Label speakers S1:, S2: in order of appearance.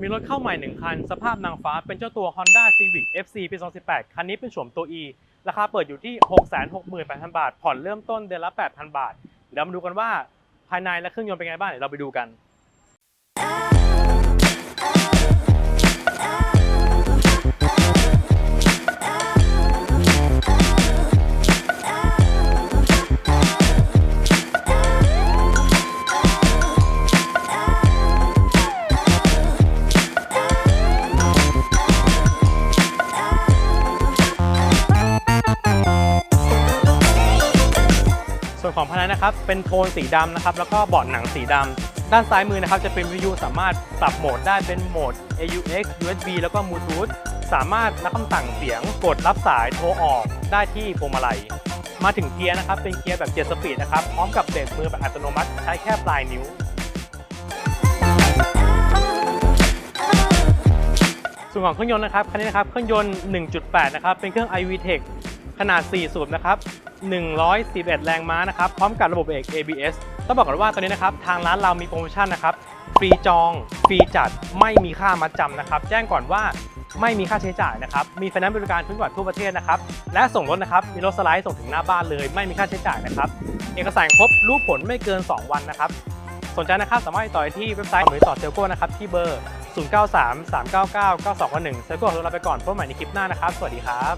S1: มีรถเข้าใหม่ 1 คัน สภาพนางฟ้าเป็นเจ้าตัว Honda Civic FC ปี 2018 คันนี้เป็นโฉมตัว E ราคาเปิดอยู่ที่ 668,000 บาท ผ่อนเริ่มต้นเดือนละ 8,000 บาท เดี๋ยวมาดูกันว่าภายในและเครื่องยนต์เป็นไงบ้างเดี๋ยวเราไปดูกัน วนของภายในนะครับเป็นโทนสีดำนะครับแล้วก็เบาะหนังสีดำด้านซ้ายมือนะครับจะเป็นวิทยุสามารถปรับโหมดได้เป็นโหมด AUX USB แล้วก็บลูทูธสามารถรับคำสั่งเสียงกดรับสายโทรออกได้ที่พวงมาลัยมาถึงเกียร์นะครับเป็นเกียร์แบบ7สปีดนะครับพร้อมกับเบรกมือแบบอัตโนมัติใช้แค่ปลายนิ้วส่วนของเครื่องยนต์นะครับคันนี้นะครับเครื่องยนต์ 1.8 นะครับเป็นเครื่อง iVTEC ขนาด 4 สูบนะครับ 111 แรงม้านะครับ พร้อมกับระบบเบรก ABS ต้องบอกก่อนว่าตอนนี้นะครับ ทางร้านเรามีโปรโมชั่นนะครับ ฟรีจอง ฟรีจัด ไม่มีค่ามัดจำนะครับ แจ้งก่อนว่าไม่มีค่าใช้จ่ายนะครับ มีไฟแนนซ์บริการทุกจังหวัดทั่วประเทศนะครับ และส่งรถนะครับ มีรถสไลด์ส่งถึงหน้าบ้านเลย ไม่มีค่าใช้จ่ายนะครับ เอกสารครบ รู้ผลไม่เกิน 2 วันนะครับ สนใจนะครับ สามารถติดต่อที่เว็บไซต์หรือต่อเซลโก้นะครับ ที่เบอร์ 0933999291เซลโก้ขอตัวลาไปก่อนพบใหม่ในคลิปหน้านะครับ สวัสดีครับ